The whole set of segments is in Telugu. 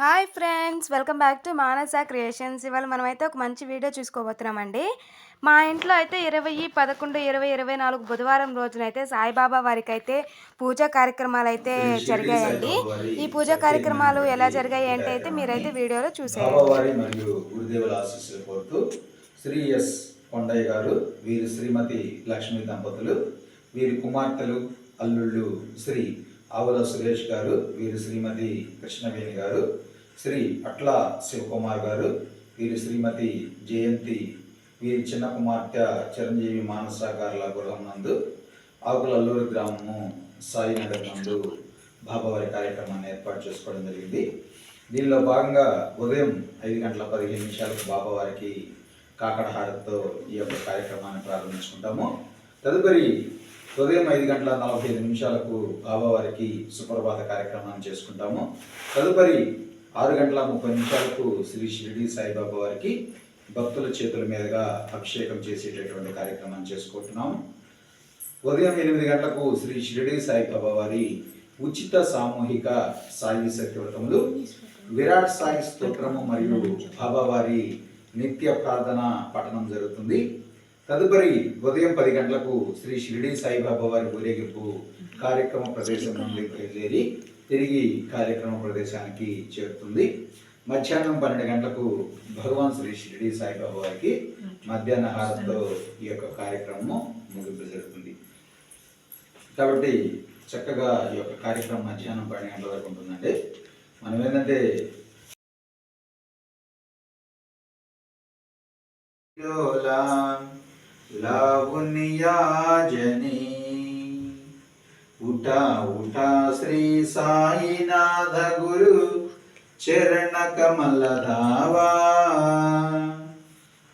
Hi friends welcome back to Manasa Creations. ఇవాళ మనమైతే ఒక మంచి వీడియో చూసుకోబోతున్నామండి. మా ఇంట్లో అయితే ఇరవై పదకొండు ఇరవై ఇరవై నాలుగు బుధవారం రోజునైతే సాయిబాబా వారికి అయితే పూజా కార్యక్రమాలు అయితే జరిగాయండి. ఈ పూజా కార్యక్రమాలు ఎలా జరిగాయి అంటే అయితే మీరైతే వీడియోలో చూసేయండి. కోరుతూ శ్రీ ఎస్ కొండయ్య గారు వీరి శ్రీమతి లక్ష్మీ దంపతులు వీరి కుమార్తెలు అల్లుళ్ళు శ్రీ ఆవుల సురేష్ గారు వీరి శ్రీమతి కృష్ణవేణి గారు శ్రీ అట్ల శివకుమార్ గారు వీరి శ్రీమతి జయంతి వీరి చిన్న కుమార్తె చిరంజీవి మానస గృహం నందు ఆకుల అల్లూరు గ్రామము సాయినగర్ నందు బాబావారి కార్యక్రమాన్ని ఏర్పాటు చేసుకోవడం జరిగింది. దీనిలో భాగంగా ఉదయం ఐదు గంటల పదిహేను నిమిషాలకు బాబావారికి కాకడహారతో ఈ యొక్క కార్యక్రమాన్ని ప్రారంభించుకుంటాము. తదుపరి ఉదయం ఐదు గంటల నలభై ఐదు నిమిషాలకు బాబావారికి సుప్రభాత కార్యక్రమాన్ని చేసుకుంటాము. తదుపరి ఆరు గంటల ముప్పై నిమిషాలకు శ్రీ షిరిడి సాయిబాబా వారికి భక్తుల చేతుల మీదుగా అభిషేకం చేసేటటువంటి కార్యక్రమాన్ని చేసుకుంటున్నాం. ఉదయం ఎనిమిది గంటలకు శ్రీ షిరిడి సాయిబాబా వారి ఉచిత సామూహిక సాయి సత్యవ్రతములు విరాట్ సాయి స్తోత్రము మరియు బాబావారి నిత్య ప్రార్థన పఠనం జరుగుతుంది. తదుపరి ఉదయం పది గంటలకు శ్రీ షిరిడి సాయిబాబా వారి ఊరేగింపు కార్యక్రమ ప్రదేశం నుండి బయలుదేరి తిరిగి కార్యక్రమ ప్రదేశానికి చేరుతుంది. మధ్యాహ్నం పన్నెండు గంటలకు భగవాన్ శ్రీ షిరిడి సాయిబాబా వారికి మధ్యాహ్న హారతో ఈ యొక్క కార్యక్రమం ముగింపు జరుగుతుంది. కాబట్టి చక్కగా ఈ యొక్క కార్యక్రమం మధ్యాహ్నం పన్నెండు గంటల వరకు ఉంటుందండి. మనం ఏంటంటే లావునియాజని ఉఠా ఉఠా శ్రీ సాయినాథ గురు చరణ కమల ధావా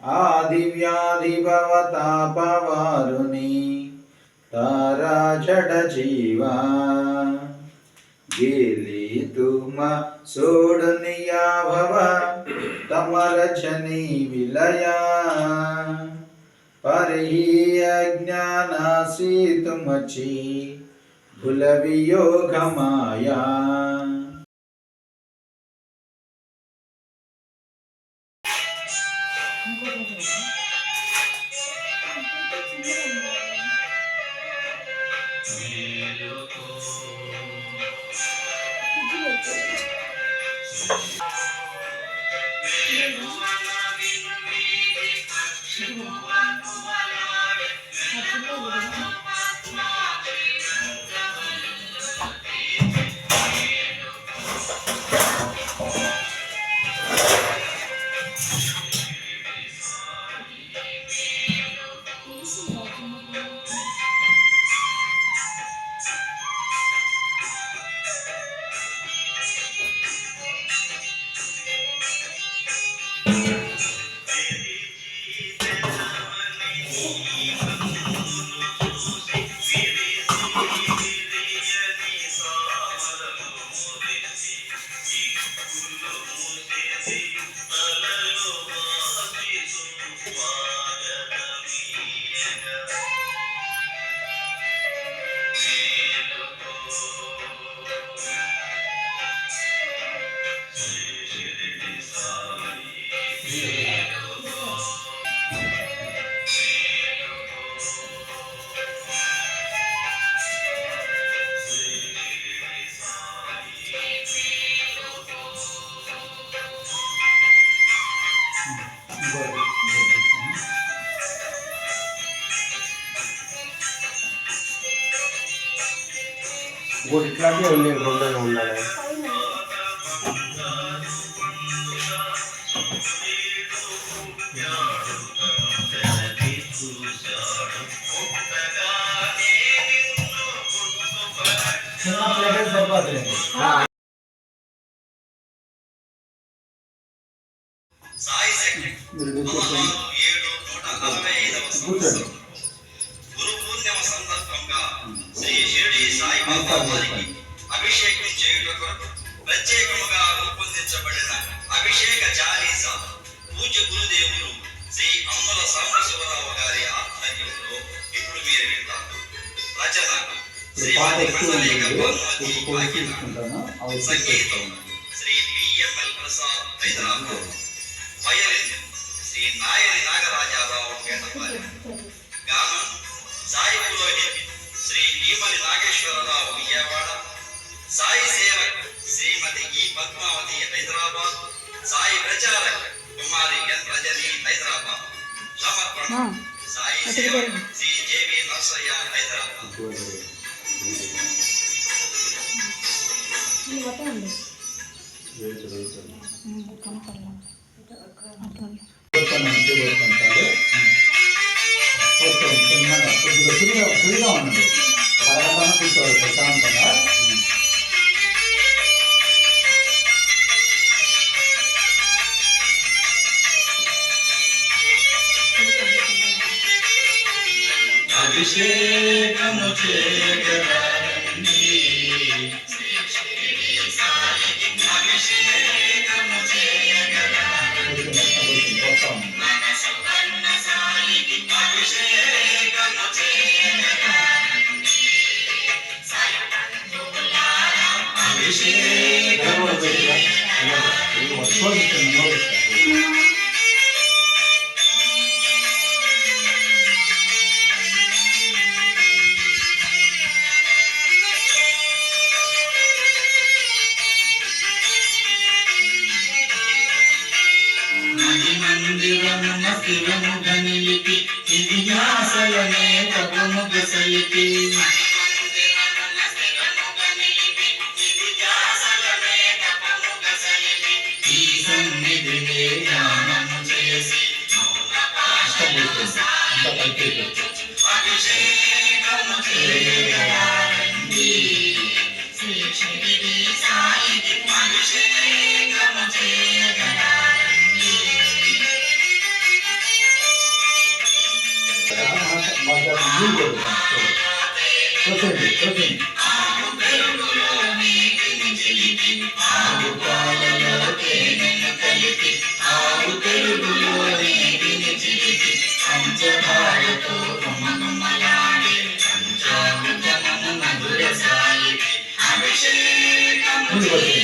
ఆది వ్యాధి భవతాపవారుని तारा जड जीवा गेली तुम सोडनिया भव तमर जनी विलया परही अज्ञानासी तुमची కులవియోగమాయ ఇంకోటి ఇట్లాంటివి ఉన్నాయి రెండు ఉండాలి. మీరు అభిషేకం చేయుట కొరకు ప్రత్యేకముగా రూపొందించబడిన అభిషేక చాలీస పూజ్య గురుదేవులు శ్రీ అమ్మల సాంబశివరావు గారి ఇప్పుడు మీరు వింటారు. రచన అవి సంగీతం శ్రీ ప్రసాద్ హైదరాబాద్. వయలిన్ శ్రీ నాయని నాగరాజారావు గానం సాయి పురోహిత్ శ్రీ ఈమలి నాగేశ్వరరావు సాయి సేవక్ శ్రీమతి ఈ పద్మావతి హైదరాబాద్ సాయి ప్రచారక్ కుమారి ఎన్ రజని హైదరాబాద్ సమర్పణ సాయి సేవక్ శ్రీ జేవి నర్సయ్య హైదరాబాద్ కూర్చొని అభిషేకము చేయగలరండి అభిషేకము ఉంది అభిషేకము చేయగలరండి చేయగలరండి శ్రీ షిరిడి సాయికి అభిషేకము చేయగలరండి నీళ్ళు కొడుతాను కూర్చోండి కూర్చోండి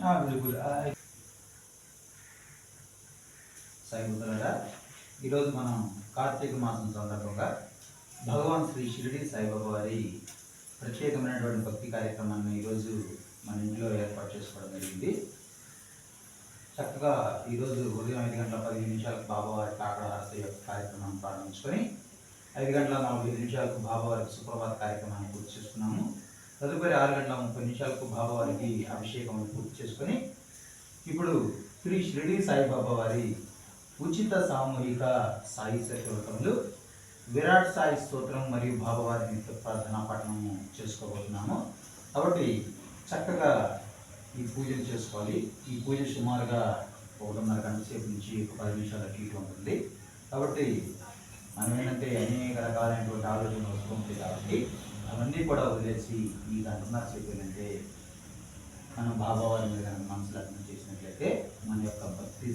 ఇక్కడ కూర్చో సాయిబుద్ధులరా ఈరోజు మనం కార్తీక మాసం సందర్భంగా భగవాన్ శ్రీ షిరిడి సాయిబాబా వారి ప్రత్యేకమైనటువంటి భక్తి కార్యక్రమాన్ని ఈరోజు మన ఇంట్లో ఏర్పాటు చేసుకోవడం జరిగింది. చక్కగా ఈరోజు ఉదయం ఐదు గంటల పదిహేను నిమిషాలకు బాబావారి కాకడ హారతి యొక్క కార్యక్రమాన్ని ప్రారంభించుకొని ఐదు గంటల నలభై ఐదు నిమిషాలకు బాబావారికి సుప్రభాత కార్యక్రమాన్ని పూర్తి చేసుకున్నాము. తదుపరి ఆరు గంటల ముప్పై నిమిషాలకు బాబావారికి అభిషేకం పూర్తి చేసుకొని ఇప్పుడు శ్రీ షిరిడి సాయిబాబా వారి ఉచిత సామూహిక సాయి సత్యవ్రతములు విరాట్ సాయి స్తోత్రం మరియు బాబావారి నిత్య ప్రార్థనా పఠనము చేసుకోబోతున్నాము. కాబట్టి చక్కగా ఈ పూజలు చేసుకోవాలి. ఈ పూజ సుమారుగా ఒకటిన్నర గంట సేపు నుంచి ఒక పది నిమిషాల టీ ఉంటుంది. కాబట్టి మనం ఏంటంటే అనేక రకాలైనటువంటి ఆలోచనలు వస్తూ ఉంటాయి కాబట్టి అవన్నీ కూడా వదిలేసి మీకు అంటున్నారు చెప్పేదంటే మనం బాబావారి మీద కనుక మనసు లగ్నం చేసినట్లయితే మన యొక్క భక్తి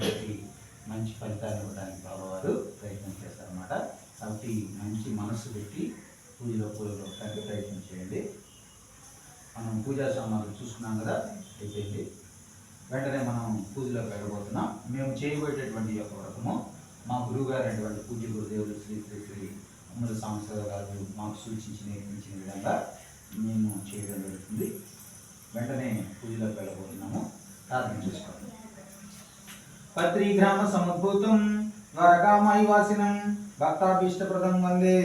బట్టి మంచి ఫలితాన్ని ఇవ్వడానికి బాబావారు ప్రయత్నం చేస్తారన్నమాట. కాబట్టి మంచి మనసు పెట్టి పూజలో పూజలోకి ప్రయత్నం చేయండి. మనం పూజా సామాన్లు చూసుకున్నాం కదా అయిపోయింది. వెంటనే మనం పూజలోకి వెళ్ళబోతున్నాం. మేము చేయబోయేటటువంటి యొక్క వ్రతము మా గురువు గారు అటువంటి పూజ్య గురుదేవులు శ్రీ శ్రీ శ్రీ అమృత సంవత్సరాల గారు మాకు సూచించి నేర్పించిన విధంగా మేము చేయడం జరుగుతుంది. వెంటనే పూజలోకి వెళ్ళబోతున్నాము. ప్రార్థన చేసుకోండి. పత్రిగ్రామ సముద్భూతం వాసినం భక్తాభీష్టప్రదం వందే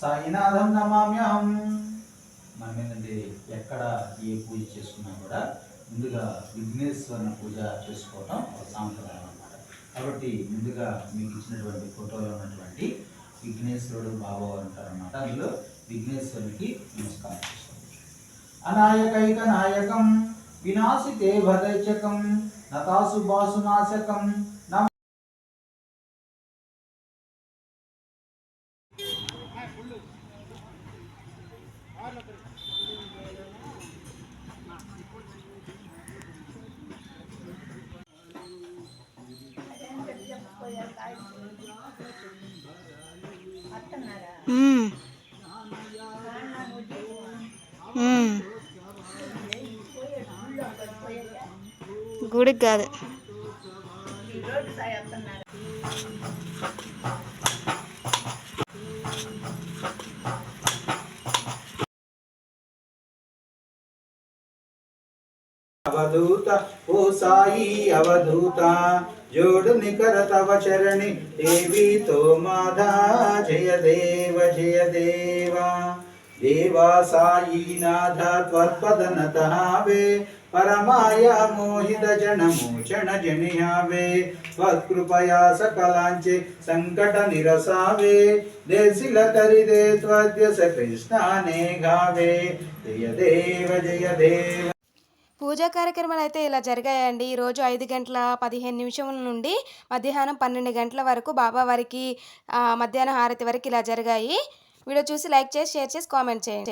సాయినాథం నమామ్యహం. మనం ఏంటంటే ఎక్కడ ఏ పూజ చేసుకున్నా కూడా ముందుగా విఘ్నేశ్వరుని పూజ చేసుకోవటం ఒక సాంప్రదాయం. కాబట్టి ముందుగా మీకు ఇచ్చినటువంటి ఫోటోలో ఉన్నటువంటి విఘ్నేశ్వరుడు బాబావారు ఉంటారు అన్నమాట అందులో విఘ్నేశ్వరునికి నమస్కారం అనాయకైక నాయకం వినాశితే భదైచకం నతాసు బాసునాశకం నమ మ్మ్. మ్మ్. అవధూత ఓ సాయి అవధూత జోడు నికర తవ చరణి దేవితో మాధా జయ దేవ జయ దేవా. దేవా సాయి నాథ త్వత్పదనతావే పరమాయ మోహిత జన మోచన జనియావే. త్వత్కృపయా సకలాంచే సంకట నిరసావే. దేశిల తరిదే త్వద్యస కృష్ణానే గావే జయ దేవ జయ దేవ. పూజా కార్యక్రమాలు అయితే ఇలా జరిగాయండి. ఈరోజు ఐదు గంటల పదిహేను నిమిషముల నుండి మధ్యాహ్నం పన్నెండు గంటల వరకు బాబావారికి వారికి మధ్యాహ్నం హారతి వరకు ఇలా జరిగాయి. వీడియో చూసి లైక్ చేసి షేర్ చేసి కామెంట్ చేయండి.